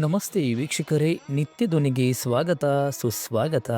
ನಮಸ್ತೆ ವೀಕ್ಷಕರೇ, ನಿತ್ಯ ಧ್ವನಿಗೆ ಸ್ವಾಗತ, ಸುಸ್ವಾಗತ.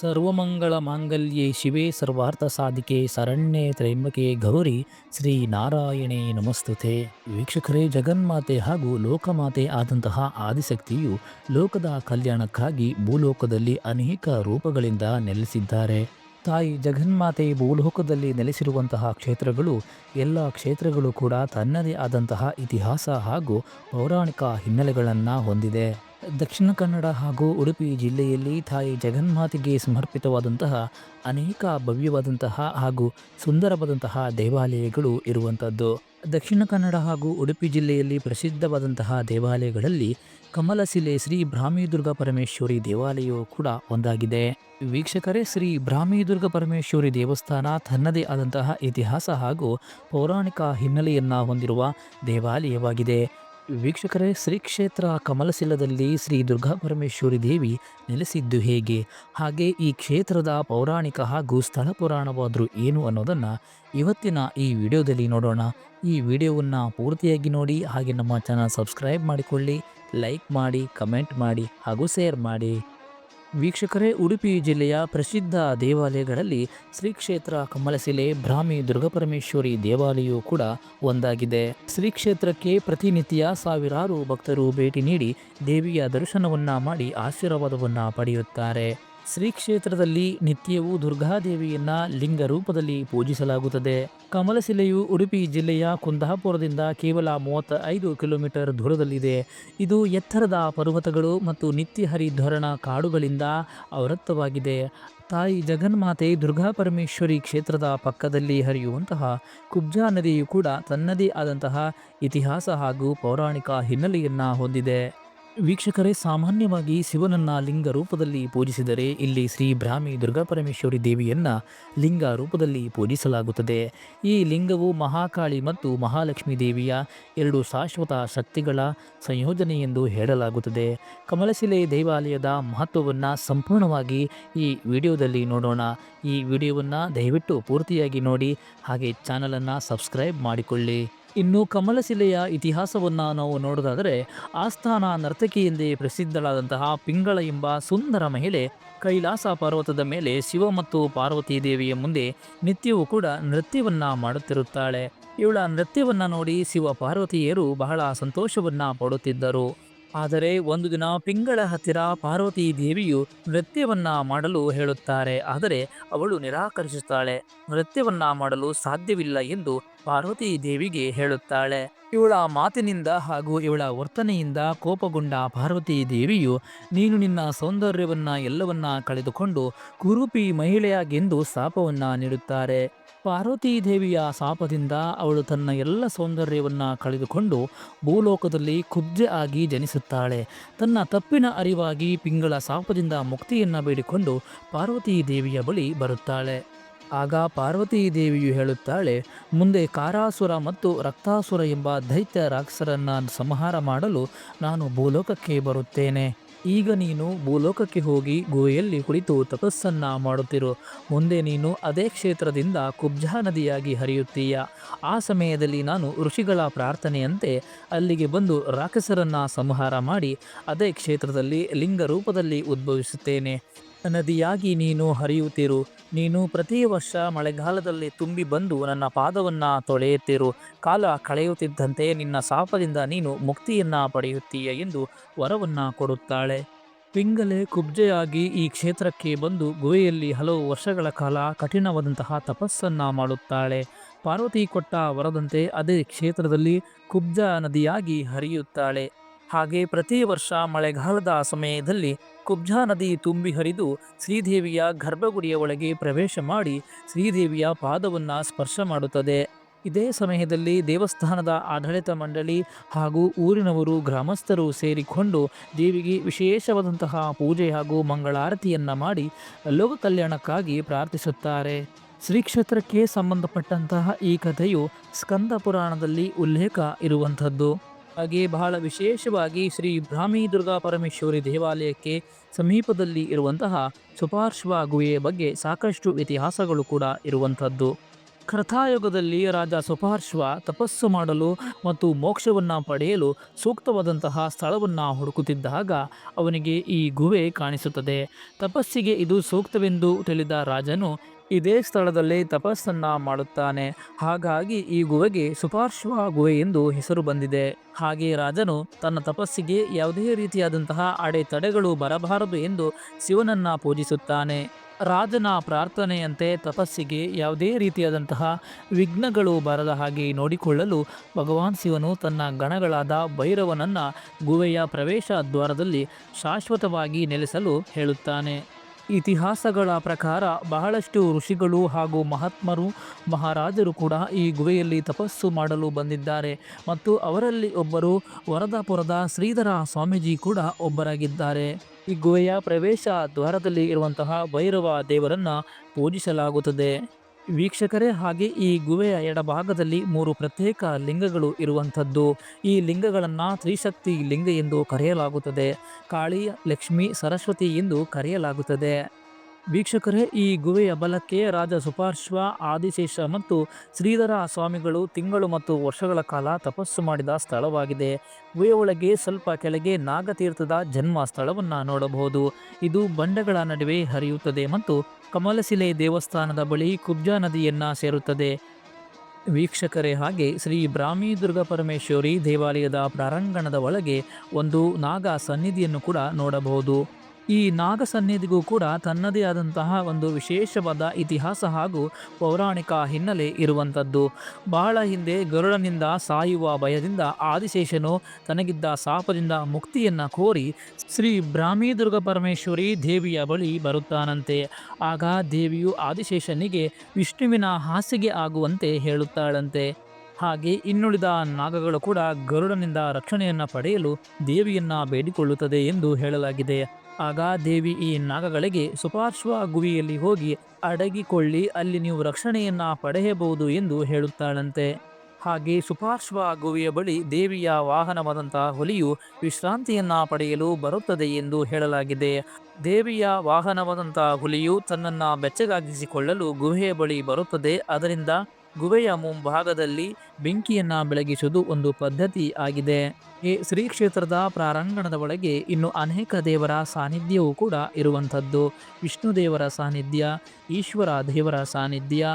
ಸರ್ವಮಂಗಳ ಮಾಂಗಲ್ಯೆ ಶಿವೆ, ಸರ್ವಾರ್ಥ ಸಾಧಿಕೆ ಸರಣ್ಯೆ ತ್ರೈಂಬಕೆ ಗೌರಿ, ಶ್ರೀ ನಾರಾಯಣೇ ನಮಸ್ತುತೆ. ವೀಕ್ಷಕರೇ, ಜಗನ್ಮಾತೆ ಹಾಗೂ ಲೋಕಮಾತೆ ಆದಂತಹ ಆದಿಶಕ್ತಿಯು ಲೋಕದ ಕಲ್ಯಾಣಕ್ಕಾಗಿ ಭೂಲೋಕದಲ್ಲಿ ಅನೇಕ ರೂಪಗಳಿಂದ ನೆಲೆಸಿದ್ದಾರೆ. ತಾಯಿ ಜಗನ್ಮಾತೆ ಭೂಲೋಕದಲ್ಲಿ ನೆಲೆಸಿರುವಂತಹ ಕ್ಷೇತ್ರಗಳು, ಎಲ್ಲ ಕ್ಷೇತ್ರಗಳು ಕೂಡ ತನ್ನದೇ ಆದಂತಹ ಇತಿಹಾಸ ಹಾಗೂ ಪೌರಾಣಿಕ ಹಿನ್ನೆಲೆಗಳನ್ನು ಹೊಂದಿದೆ. ದಕ್ಷಿಣ ಕನ್ನಡ ಹಾಗೂ ಉಡುಪಿ ಜಿಲ್ಲೆಯಲ್ಲಿ ತಾಯಿ ಜಗನ್ಮಾತೆಗೆ ಸಮರ್ಪಿತವಾದಂತಹ ಅನೇಕ ಭವ್ಯವಾದಂತಹ ಹಾಗೂ ಸುಂದರವಾದಂತಹ ದೇವಾಲಯಗಳು ಇರುವಂಥದ್ದು. ದಕ್ಷಿಣ ಕನ್ನಡ ಹಾಗೂ ಉಡುಪಿ ಜಿಲ್ಲೆಯಲ್ಲಿ ಪ್ರಸಿದ್ಧವಾದಂತಹ ದೇವಾಲಯಗಳಲ್ಲಿ ಕಮಲಶಿಲೆ ಶ್ರೀ ಬ್ರಾಹ್ಮಿ ದುರ್ಗಾ ಪರಮೇಶ್ವರಿ ದೇವಾಲಯವು ಕೂಡ ಒಂದಾಗಿದೆ. ವೀಕ್ಷಕರೇ, ಶ್ರೀ ಬ್ರಾಹ್ಮಿ ದುರ್ಗಾ ಪರಮೇಶ್ವರಿ ದೇವಸ್ಥಾನ ತನ್ನದೇ ಆದಂತಹ ಇತಿಹಾಸ ಹಾಗೂ ಪೌರಾಣಿಕ ಹಿನ್ನೆಲೆಯನ್ನು ಹೊಂದಿರುವ ದೇವಾಲಯವಾಗಿದೆ. ವೀಕ್ಷಕರೇ ಶ್ರೀ ಕ್ಷೇತ್ರ ಕಮಲಶಿಲದಲ್ಲಿ ಶ್ರೀ ದುರ್ಗಾ ಪರಮೇಶ್ವರಿ ದೇವಿ ನೆಲೆಸಿದ್ದು ಹೇಗೆ? ಹಾಗೆ ಈ ಕ್ಷೇತ್ರದ ಪೌರಾಣಿಕ ಹಾಗೂ ಸ್ಥಳ ಪುರಾಣವಾದರೂ ಏನು ಅನ್ನೋದನ್ನು ಇವತ್ತಿನ ಈ ವಿಡಿಯೋದಲ್ಲಿ ನೋಡೋಣ. ಈ ವಿಡಿಯೋವನ್ನು ಪೂರ್ತಿಯಾಗಿ ನೋಡಿ, ಹಾಗೆ ನಮ್ಮ ಚಾನಲ್ ಸಬ್ಸ್ಕ್ರೈಬ್ ಮಾಡಿಕೊಳ್ಳಿ, ಲೈಕ್ ಮಾಡಿ, ಕಮೆಂಟ್ ಮಾಡಿ ಹಾಗೂ ಶೇರ್ ಮಾಡಿ. ವೀಕ್ಷಕರೇ, ಉಡುಪಿ ಜಿಲ್ಲೆಯ ಪ್ರಸಿದ್ಧ ದೇವಾಲಯಗಳಲ್ಲಿ ಶ್ರೀ ಕ್ಷೇತ್ರ ಕಮಲಶಿಲೆ ಬ್ರಾಹ್ಮಿ ದುರ್ಗಾಪರಮೇಶ್ವರಿ ದೇವಾಲಯವು ಕೂಡ ಒಂದಾಗಿದೆ. ಶ್ರೀ ಕ್ಷೇತ್ರಕ್ಕೆ ಪ್ರತಿನಿತ್ಯ ಸಾವಿರಾರು ಭಕ್ತರು ಭೇಟಿ ನೀಡಿ ದೇವಿಯ ದರ್ಶನವನ್ನ ಮಾಡಿ ಆಶೀರ್ವಾದವನ್ನ ಪಡೆಯುತ್ತಾರೆ. ಶ್ರೀ ಕ್ಷೇತ್ರದಲ್ಲಿ ನಿತ್ಯವೂ ದುರ್ಗಾದೇವಿಯನ್ನ ಲಿಂಗ ರೂಪದಲ್ಲಿ ಪೂಜಿಸಲಾಗುತ್ತದೆ. ಕಮಲಶಿಲೆಯು ಉಡುಪಿ ಜಿಲ್ಲೆಯ ಕುಂದಾಪುರದಿಂದ ಕೇವಲ ಮೂವತ್ತ ಐದು ಕಿಲೋಮೀಟರ್ ದೂರದಲ್ಲಿದೆ. ಇದು ಎತ್ತರದ ಪರ್ವತಗಳು ಮತ್ತು ನಿತ್ಯ ಹರಿದ್ವರಣ ಕಾಡುಗಳಿಂದ ಆವೃತ್ತವಾಗಿದೆ. ತಾಯಿ ಜಗನ್ಮಾತೆ ದುರ್ಗಾ ಪರಮೇಶ್ವರಿ ಕ್ಷೇತ್ರದ ಪಕ್ಕದಲ್ಲಿ ಹರಿಯುವಂತಹ ಕುಬ್ಜಾ ನದಿಯು ಕೂಡ ತನ್ನದೇ ಆದಂತಹ ಇತಿಹಾಸ ಹಾಗೂ ಪೌರಾಣಿಕ ಹಿನ್ನೆಲೆಯನ್ನು ಹೊಂದಿದೆ. ವೀಕ್ಷಕರೇ, ಸಾಮಾನ್ಯವಾಗಿ ಶಿವನನ್ನ ಲಿಂಗ ರೂಪದಲ್ಲಿ ಪೂಜಿಸಿದರೆ ಇಲ್ಲಿ ಶ್ರೀ ಬ್ರಾಹ್ಮಿ ದುರ್ಗಾಪರಮೇಶ್ವರಿ ದೇವಿಯನ್ನ ಲಿಂಗ ರೂಪದಲ್ಲಿ ಪೂಜಿಸಲಾಗುತ್ತದೆ. ಈ ಲಿಂಗವು ಮಹಾಕಾಳಿ ಮತ್ತು ಮಹಾಲಕ್ಷ್ಮಿ ದೇವಿಯ ಎರಡು ಶಾಶ್ವತ ಶಕ್ತಿಗಳ ಸಂಯೋಜನೆ ಎಂದು ಹೇಳಲಾಗುತ್ತದೆ. ಕಮಲಶಿಲೆ ದೇವಾಲಯದ ಮಹತ್ವವನ್ನು ಸಂಪೂರ್ಣವಾಗಿ ಈ ವಿಡಿಯೋದಲ್ಲಿ ನೋಡೋಣ. ಈ ವಿಡಿಯೋವನ್ನು ದಯವಿಟ್ಟು ಪೂರ್ತಿಯಾಗಿ ನೋಡಿ, ಹಾಗೆ ಚಾನಲನ್ನು ಸಬ್ಸ್ಕ್ರೈಬ್ ಮಾಡಿಕೊಳ್ಳಿ. ಇನ್ನು ಕಮಲಶಿಲೆಯ ಇತಿಹಾಸವನ್ನು ನಾವು ನೋಡೋದಾದರೆ ಆಸ್ಥಾನ ನರ್ತಕಿ ಎಂದೇ ಪ್ರಸಿದ್ಧಳಾದಂತಹ ಪಿಂಗಳ ಎಂಬ ಸುಂದರ ಮಹಿಳೆ ಕೈಲಾಸ ಪರ್ವತದ ಮೇಲೆ ಶಿವ ಮತ್ತು ಪಾರ್ವತಿ ದೇವಿಯ ಮುಂದೆ ನಿತ್ಯವೂ ಕೂಡ ನೃತ್ಯವನ್ನು ಮಾಡುತ್ತಿರುತ್ತಾಳೆ. ಇವಳ ನೃತ್ಯವನ್ನು ನೋಡಿ ಶಿವ ಪಾರ್ವತಿಯರು ಬಹಳ ಸಂತೋಷವನ್ನು ಪಡುತ್ತಿದ್ದರು. ಆದರೆ ಒಂದು ದಿನ ಪಿಂಗಳ ಹತ್ತಿರ ಪಾರ್ವತಿ ದೇವಿಯು ನೃತ್ಯವನ್ನ ಮಾಡಲು ಹೇಳುತ್ತಾರೆ. ಆದರೆ ಅವಳು ನಿರಾಕರಿಸುತ್ತಾಳೆ. ನೃತ್ಯವನ್ನ ಮಾಡಲು ಸಾಧ್ಯವಿಲ್ಲ ಎಂದು ಪಾರ್ವತಿ ದೇವಿಗೆ ಹೇಳುತ್ತಾಳೆ. ಇವಳ ಮಾತಿನಿಂದ ಹಾಗೂ ಇವಳ ವರ್ತನೆಯಿಂದ ಕೋಪಗೊಂಡ ಪಾರ್ವತಿ ದೇವಿಯು, ನೀನು ನಿನ್ನ ಸೌಂದರ್ಯವನ್ನ ಎಲ್ಲವನ್ನ ಕಳೆದುಕೊಂಡು ಕುರೂಪಿ ಮಹಿಳೆಯಾಗೆಂದು ಶಾಪವನ್ನ ನೀಡುತ್ತಾರೆ. ಪಾರ್ವತಿ ದೇವಿಯ ಶಾಪದಿಂದ ಅವಳು ತನ್ನ ಎಲ್ಲ ಸೌಂದರ್ಯವನ್ನು ಕಳೆದುಕೊಂಡು ಭೂಲೋಕದಲ್ಲಿ ಕುಬ್ಜೆ ಆಗಿ ಜನಿಸುತ್ತಾಳೆ. ತನ್ನ ತಪ್ಪಿನ ಅರಿವಾಗಿ ಪಿಂಗಳ ಶಾಪದಿಂದ ಮುಕ್ತಿಯನ್ನು ಬೇಡಿಕೊಂಡು ಪಾರ್ವತಿ ದೇವಿಯ ಬಳಿ ಬರುತ್ತಾಳೆ. ಆಗ ಪಾರ್ವತಿ ದೇವಿಯು ಹೇಳುತ್ತಾಳೆ, ಮುಂದೆ ಕಾರಾಸುರ ಮತ್ತು ರಕ್ತಾಸುರ ಎಂಬ ದೈತ್ಯ ರಾಕ್ಷಸರನ್ನ ಸಂಹಾರ ಮಾಡಲು ನಾನು ಭೂಲೋಕಕ್ಕೆ ಬರುತ್ತೇನೆ. ಈಗ ನೀನು ಭೂಲೋಕಕ್ಕೆ ಹೋಗಿ ಗುಹೆಯಲ್ಲಿ ಕುಳಿತು ತಪಸ್ಸನ್ನ ಮಾಡುತ್ತಿರು. ಮುಂದೆ ನೀನು ಅದೇ ಕ್ಷೇತ್ರದಿಂದ ಕುಬ್ಜಾ ನದಿಯಾಗಿ ಹರಿಯುತ್ತೀಯ. ಆ ಸಮಯದಲ್ಲಿ ನಾನು ಋಷಿಗಳ ಪ್ರಾರ್ಥನೆಯಂತೆ ಅಲ್ಲಿಗೆ ಬಂದು ರಾಕ್ಷಸರನ್ನ ಸಂಹಾರ ಮಾಡಿ ಅದೇ ಕ್ಷೇತ್ರದಲ್ಲಿ ಲಿಂಗ ರೂಪದಲ್ಲಿ ಉದ್ಭವಿಸುತ್ತೇನೆ. ನದಿಯಾಗಿ ನೀನು ಹರಿಯುತ್ತಿರು. ನೀನು ಪ್ರತಿ ವರ್ಷ ಮಳೆಗಾಲದಲ್ಲಿ ತುಂಬಿ ಬಂದು ನನ್ನ ಪಾದವನ್ನು ತೊಳೆಯುತ್ತಿರು. ಕಾಲ ಕಳೆಯುತ್ತಿದ್ದಂತೆ ನಿನ್ನ ಸಾಪದಿಂದ ನೀನು ಮುಕ್ತಿಯನ್ನು ಪಡೆಯುತ್ತೀಯ ಎಂದು ವರವನ್ನು ಕೊಡುತ್ತಾಳೆ. ಪಿಂಗಲೆ ಕುಬ್ಜೆಯಾಗಿ ಈ ಕ್ಷೇತ್ರಕ್ಕೆ ಬಂದು ಗುಹೆಯಲ್ಲಿ ಹಲವು ವರ್ಷಗಳ ಕಾಲ ಕಠಿಣವಾದಂತಹ ತಪಸ್ಸನ್ನು ಮಾಡುತ್ತಾಳೆ. ಪಾರ್ವತಿ ಕೊಟ್ಟ ವರದಂತೆ ಅದೇ ಕ್ಷೇತ್ರದಲ್ಲಿ ಕುಬ್ಜ ನದಿಯಾಗಿ ಹರಿಯುತ್ತಾಳೆ. ಹಾಗೆ ಪ್ರತಿ ವರ್ಷ ಮಳೆಗಾಲದ ಸಮಯದಲ್ಲಿ ಕುಬ್ಜಾ ನದಿ ತುಂಬಿ ಹರಿದು ಶ್ರೀದೇವಿಯ ಗರ್ಭಗುಡಿಯ ಒಳಗೆ ಪ್ರವೇಶ ಮಾಡಿ ಶ್ರೀದೇವಿಯ ಪಾದವನ್ನು ಸ್ಪರ್ಶ ಮಾಡುತ್ತದೆ. ಇದೇ ಸಮಯದಲ್ಲಿ ದೇವಸ್ಥಾನದ ಆಡಳಿತ ಮಂಡಳಿ ಹಾಗೂ ಊರಿನವರು ಗ್ರಾಮಸ್ಥರು ಸೇರಿಕೊಂಡು ದೇವಿಗೆ ವಿಶೇಷವಾದಂತಹ ಪೂಜೆ ಹಾಗೂ ಮಂಗಳಾರತಿಯನ್ನು ಮಾಡಿ ಲೋಕ ಕಲ್ಯಾಣಕ್ಕಾಗಿ ಪ್ರಾರ್ಥಿಸುತ್ತಾರೆ. ಶ್ರೀ ಕ್ಷೇತ್ರಕ್ಕೆ ಸಂಬಂಧಪಟ್ಟಂತಹ ಈ ಕಥೆಯು ಸ್ಕಂದ ಪುರಾಣದಲ್ಲಿ ಉಲ್ಲೇಖ ಇರುವಂಥದ್ದು. ಹಾಗೆ ಬಹಳ ವಿಶೇಷವಾಗಿ ಶ್ರೀ ಬ್ರಾಹ್ಮಿ ದುರ್ಗಾ ಪರಮೇಶ್ವರಿ ದೇವಾಲಯಕ್ಕೆ ಸಮೀಪದಲ್ಲಿ ಇರುವಂತಹ ಸುಪಾರ್ಶ್ವ ಗುಹೆಯ ಬಗ್ಗೆ ಸಾಕಷ್ಟು ಇತಿಹಾಸಗಳು ಕೂಡ ಇರುವಂಥದ್ದು. ಕೃತಾಯುಗದಲ್ಲಿ ರಾಜ ಸುಪಾರ್ಶ್ವ ತಪಸ್ಸು ಮಾಡಲು ಮತ್ತು ಮೋಕ್ಷವನ್ನು ಪಡೆಯಲು ಸೂಕ್ತವಾದಂತಹ ಸ್ಥಳವನ್ನು ಹುಡುಕುತ್ತಿದ್ದಾಗ ಅವನಿಗೆ ಈ ಗುಹೆ ಕಾಣಿಸುತ್ತದೆ. ತಪಸ್ಸಿಗೆ ಇದು ಸೂಕ್ತವೆಂದು ತಿಳಿದ ರಾಜನು ಇದೇ ಸ್ಥಳದಲ್ಲಿ ತಪಸ್ಸನ್ನ ಮಾಡುತ್ತಾನೆ. ಹಾಗಾಗಿ ಈ ಗುಹೆಗೆ ಸುಪಾರ್ಶ್ವ ಗುಹೆ ಎಂದು ಹೆಸರು ಬಂದಿದೆ. ಹಾಗೆ ರಾಜನು ತನ್ನ ತಪಸ್ಸಿಗೆ ಯಾವುದೇ ರೀತಿಯಾದಂತಹ ಅಡೆತಡೆಗಳು ಬರಬಾರದು ಎಂದು ಶಿವನನ್ನ ಪೂಜಿಸುತ್ತಾನೆ. ರಾಜನ ಪ್ರಾರ್ಥನೆಯಂತೆ ತಪಸ್ಸಿಗೆ ಯಾವುದೇ ರೀತಿಯಾದಂತಹ ವಿಘ್ನಗಳು ಬರದ ಹಾಗೆ ನೋಡಿಕೊಳ್ಳಲು ಭಗವಾನ್ ಶಿವನು ತನ್ನ ಗಣಗಳಾದ ಭೈರವನನ್ನು ಗುಹೆಯ ಪ್ರವೇಶ ದ್ವಾರದಲ್ಲಿ ಶಾಶ್ವತವಾಗಿ ನೆಲೆಸಲು ಹೇಳುತ್ತಾನೆ. ಇತಿಹಾಸಗಳ ಪ್ರಕಾರ ಬಹಳಷ್ಟು ಋಷಿಗಳು ಹಾಗೂ ಮಹಾತ್ಮರು, ಮಹಾರಾಜರು ಕೂಡ ಈ ಗುಹೆಯಲ್ಲಿ ತಪಸ್ಸು ಮಾಡಲು ಬಂದಿದ್ದಾರೆ. ಮತ್ತು ಅವರಲ್ಲಿ ಒಬ್ಬರು ವರದಾಪುರದ ಶ್ರೀಧರ ಸ್ವಾಮೀಜಿ ಕೂಡ ಒಬ್ಬರಾಗಿದ್ದಾರೆ. ಈ ಗುಹೆಯ ಪ್ರವೇಶ ದ್ವಾರದಲ್ಲಿ ಇರುವಂತಹ ಭೈರವ ದೇವರನ್ನು ಪೂಜಿಸಲಾಗುತ್ತದೆ. ವೀಕ್ಷಕರೇ, ಹಾಗೆ ಈ ಗುಹೆಯ ಎಡಭಾಗದಲ್ಲಿ ಮೂರು ಪ್ರತ್ಯೇಕ ಲಿಂಗಗಳು ಇರುವಂಥದ್ದು. ಈ ಲಿಂಗಗಳನ್ನು ತ್ರಿಶಕ್ತಿ ಲಿಂಗ ಎಂದು ಕರೆಯಲಾಗುತ್ತದೆ. ಕಾಳಿ, ಲಕ್ಷ್ಮಿ, ಸರಸ್ವತಿ ಎಂದು ಕರೆಯಲಾಗುತ್ತದೆ. ವೀಕ್ಷಕರೇ, ಈ ಗುಹೆಯ ಬಲಕ್ಕೆ ರಾಜ ಸುಪಾರ್ಶ್ವ, ಆದಿಶೇಷ ಮತ್ತು ಶ್ರೀಧರ ಸ್ವಾಮಿಗಳು ತಿಂಗಳು ಮತ್ತು ವರ್ಷಗಳ ಕಾಲ ತಪಸ್ಸು ಮಾಡಿದ ಸ್ಥಳವಾಗಿದೆ. ಗುಹೆಯ ಒಳಗೆ ಸ್ವಲ್ಪ ಕೆಳಗೆ ನಾಗತೀರ್ಥದ ಜನ್ಮ ಸ್ಥಳವನ್ನು ನೋಡಬಹುದು. ಇದು ಬಂಡೆಗಳ ನಡುವೆ ಹರಿಯುತ್ತದೆ ಮತ್ತು ಕಮಲಶಿಲೆ ದೇವಸ್ಥಾನದ ಬಳಿ ಕುಬ್ಜಾ ನದಿಯನ್ನು ಸೇರುತ್ತದೆ. ವೀಕ್ಷಕರೇ, ಹಾಗೆ ಶ್ರೀ ಬ್ರಾಹ್ಮಿ ದುರ್ಗಾ ಪರಮೇಶ್ವರಿ ದೇವಾಲಯದ ಪ್ರಾರಂಗಣದ ಒಳಗೆ ಒಂದು ನಾಗ ಸನ್ನಿಧಿಯನ್ನು ಕೂಡ ನೋಡಬಹುದು. ಈ ನಾಗ ಸನ್ನಿಧಿಗೂ ಕೂಡ ತನ್ನದೇ ಆದಂತಹ ಒಂದು ವಿಶೇಷವಾದ ಇತಿಹಾಸ ಹಾಗೂ ಪೌರಾಣಿಕ ಹಿನ್ನೆಲೆ ಇರುವಂಥದ್ದು. ಬಹಳ ಹಿಂದೆ ಗರುಡನಿಂದ ಸಾಯುವ ಭಯದಿಂದ ಆದಿಶೇಷನು ತನಗಿದ್ದ ಸಾಪದಿಂದ ಮುಕ್ತಿಯನ್ನು ಕೋರಿ ಶ್ರೀ ಬ್ರಾಹ್ಮಿ ದುರ್ಗ ಪರಮೇಶ್ವರಿ ದೇವಿಯ ಬಳಿ ಬರುತ್ತಾನಂತೆ. ಆಗ ದೇವಿಯು ಆದಿಶೇಷನಿಗೆ ವಿಷ್ಣುವಿನ ಹಾಸಿಗೆ ಆಗುವಂತೆ ಹೇಳುತ್ತಾಳಂತೆ. ಹಾಗೆ ಇನ್ನುಳಿದ ನಾಗಗಳು ಕೂಡ ಗರುಡನಿಂದ ರಕ್ಷಣೆಯನ್ನು ಪಡೆಯಲು ದೇವಿಯನ್ನ ಬೇಡಿಕೊಳ್ಳುತ್ತದೆ ಎಂದು ಹೇಳಲಾಗಿದೆ. ಆಗ ದೇವಿ ಈ ನಾಗಗಳಿಗೆ ಸುಪಾರ್ಶ್ವ ಗುವಿಯಲ್ಲಿ ಹೋಗಿ ಅಡಗಿಕೊಳ್ಳಿ, ಅಲ್ಲಿ ನೀವು ರಕ್ಷಣೆಯನ್ನ ಪಡೆಯಬಹುದು ಎಂದು ಹೇಳುತ್ತಾಳಂತೆ. ಹಾಗೆ ಸುಪಾರ್ಶ್ವ ಗುವಿಯ ಬಳಿ ದೇವಿಯ ವಾಹನವಾದಂತಹ ಹುಲಿಯು ವಿಶ್ರಾಂತಿಯನ್ನ ಪಡೆಯಲು ಬರುತ್ತದೆ ಎಂದು ಹೇಳಲಾಗಿದೆ. ದೇವಿಯ ವಾಹನವಾದಂತಹ ಹುಲಿಯು ತನ್ನನ್ನು ಬೆಚ್ಚಗಾಗಿಸಿಕೊಳ್ಳಲು ಗುಹೆಯ ಬಳಿ ಬರುತ್ತದೆ. ಅದರಿಂದ ಗುಹೆಯ ಮುಂಭಾಗದಲ್ಲಿ ಬೆಂಕಿಯನ್ನು ಬೆಳಗಿಸುವುದು ಒಂದು ಪದ್ಧತಿ ಆಗಿದೆ. ಈ ಶ್ರೀ ಕ್ಷೇತ್ರದ ಪ್ರಾರಂಗಣದ ಒಳಗೆ ಇನ್ನು ಅನೇಕ ದೇವರ ಸಾನ್ನಿಧ್ಯವೂ ಕೂಡ ಇರುವಂಥದ್ದು. ವಿಷ್ಣು ದೇವರ ಸಾನ್ನಿಧ್ಯ, ಈಶ್ವರ ದೇವರ ಸಾನ್ನಿಧ್ಯ,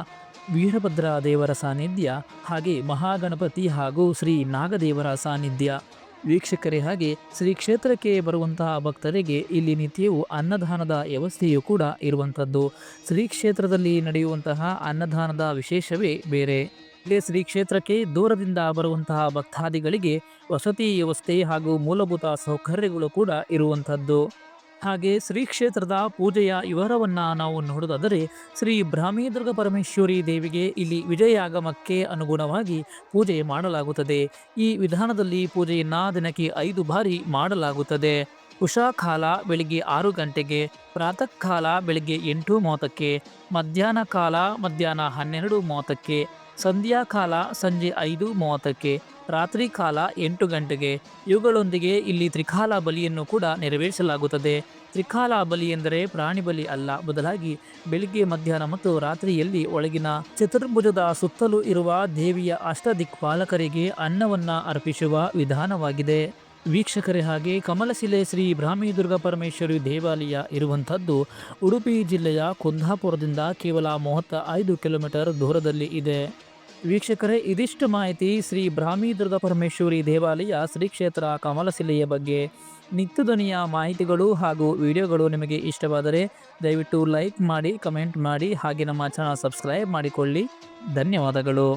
ವೀರಭದ್ರ ದೇವರ ಸಾನ್ನಿಧ್ಯ, ಹಾಗೆ ಮಹಾಗಣಪತಿ ಹಾಗೂ ಶ್ರೀ ನಾಗದೇವರ ಸಾನ್ನಿಧ್ಯ. ವೀಕ್ಷಕರೇ ಹಾಗೆ ಶ್ರೀ ಕ್ಷೇತ್ರಕ್ಕೆ ಬರುವಂತಹ ಭಕ್ತರಿಗೆ ಇಲ್ಲಿ ನಿತ್ಯವೂ ಅನ್ನದಾನದ ವ್ಯವಸ್ಥೆಯೂ ಕೂಡ ಇರುವಂಥದ್ದು. ಶ್ರೀ ಕ್ಷೇತ್ರದಲ್ಲಿ ನಡೆಯುವಂತಹ ಅನ್ನದಾನದ ವಿಶೇಷವೇ ಬೇರೆ. ಇಲ್ಲಿ ಶ್ರೀ ಕ್ಷೇತ್ರಕ್ಕೆ ದೂರದಿಂದ ಬರುವಂತಹ ಭಕ್ತಾದಿಗಳಿಗೆ ವಸತಿ ವ್ಯವಸ್ಥೆ ಹಾಗೂ ಮೂಲಭೂತ ಸೌಕರ್ಯಗಳು ಕೂಡ ಇರುವಂಥದ್ದು. ಹಾಗೆ ಶ್ರೀ ಕ್ಷೇತ್ರದ ಪೂಜೆಯ ವಿವರವನ್ನು ನಾವು ನೋಡೋದಾದರೆ ಶ್ರೀ ಬ್ರಾಹ್ಮೀದುರ್ಗ ಪರಮೇಶ್ವರಿ ದೇವಿಗೆ ಇಲ್ಲಿ ವಿಜಯಾಗಮಕ್ಕೆ ಅನುಗುಣವಾಗಿ ಪೂಜೆ ಮಾಡಲಾಗುತ್ತದೆ. ಈ ವಿಧಾನದಲ್ಲಿ ಪೂಜೆಯನ್ನು ದಿನಕ್ಕೆ ಐದು ಬಾರಿ ಮಾಡಲಾಗುತ್ತದೆ. ಉಷಾ ಕಾಲ ಬೆಳಿಗ್ಗೆ ಆರು ಗಂಟೆಗೆ ಪ್ರಾತಃ ಕಾಲ ಬೆಳಿಗ್ಗೆ ಎಂಟು ಮೂವತ್ತಕ್ಕೆ, ಮಧ್ಯಾಹ್ನ ಕಾಲ ಮಧ್ಯಾಹ್ನ ಹನ್ನೆರಡು ಮೂವತ್ತಕ್ಕೆ ಸಂಧ್ಯಾ ಕಾಲ ಸಂಜೆ ಐದು ಮೂವತ್ತಕ್ಕೆ, ರಾತ್ರಿ ಕಾಲ ಎಂಟು ಗಂಟೆಗೆ. ಇವುಗಳೊಂದಿಗೆ ಇಲ್ಲಿ ತ್ರಿಕಾಲ ಬಲಿಯನ್ನು ಕೂಡ ನೆರವೇರಿಸಲಾಗುತ್ತದೆ. ತ್ರಿಕಾಲ ಬಲಿ ಎಂದರೆ ಪ್ರಾಣಿ ಬಲಿ ಅಲ್ಲ, ಬದಲಾಗಿ ಬೆಳಿಗ್ಗೆ, ಮಧ್ಯಾಹ್ನ ಮತ್ತು ರಾತ್ರಿಯಲ್ಲಿ ಒಳಗಿನ ಚತುರ್ಭುಜದ ಸುತ್ತಲೂ ಇರುವ ದೇವಿಯ ಅಷ್ಟದಿಕ್ಪಾಲಕರಿಗೆ ಅನ್ನವನ್ನು ಅರ್ಪಿಸುವ ವಿಧಾನವಾಗಿದೆ. ವೀಕ್ಷಕರೇ ಹಾಗೆ ಕಮಲಶಿಲೆ ಶ್ರೀ ಬ್ರಾಹ್ಮಿ ದುರ್ಗಾ ಪರಮೇಶ್ವರಿ ದೇವಾಲಯ ಇರುವಂಥದ್ದು ಉಡುಪಿ ಜಿಲ್ಲೆಯ ಕುಂದಾಪುರದಿಂದ ಕೇವಲ ಮೂವತ್ತ ಐದು ಕಿಲೋಮೀಟರ್ ದೂರದಲ್ಲಿ ಇದೆ. ವೀಕ್ಷಕರೇ, ಇದಿಷ್ಟು ಮಾಹಿತಿ ಶ್ರೀ ಬ್ರಾಹ್ಮಿ ದುರ್ಗಾ ಪರಮೇಶ್ವರಿ ದೇವಾಲಯ ಶ್ರೀ ಕ್ಷೇತ್ರ ಕಮಲಶಿಲೆಯ ಬಗ್ಗೆ. ನಿತ್ಯಧ್ವನಿಯ ಮಾಹಿತಿಗಳು ಹಾಗೂ ವಿಡಿಯೋಗಳು ನಿಮಗೆ ಇಷ್ಟವಾದರೆ ದಯವಿಟ್ಟು ಲೈಕ್ ಮಾಡಿ, ಕಮೆಂಟ್ ಮಾಡಿ, ಹಾಗೆ ನಮ್ಮ ಚಾನಲ್ ಸಬ್ಸ್ಕ್ರೈಬ್ ಮಾಡಿಕೊಳ್ಳಿ. ಧನ್ಯವಾದಗಳು.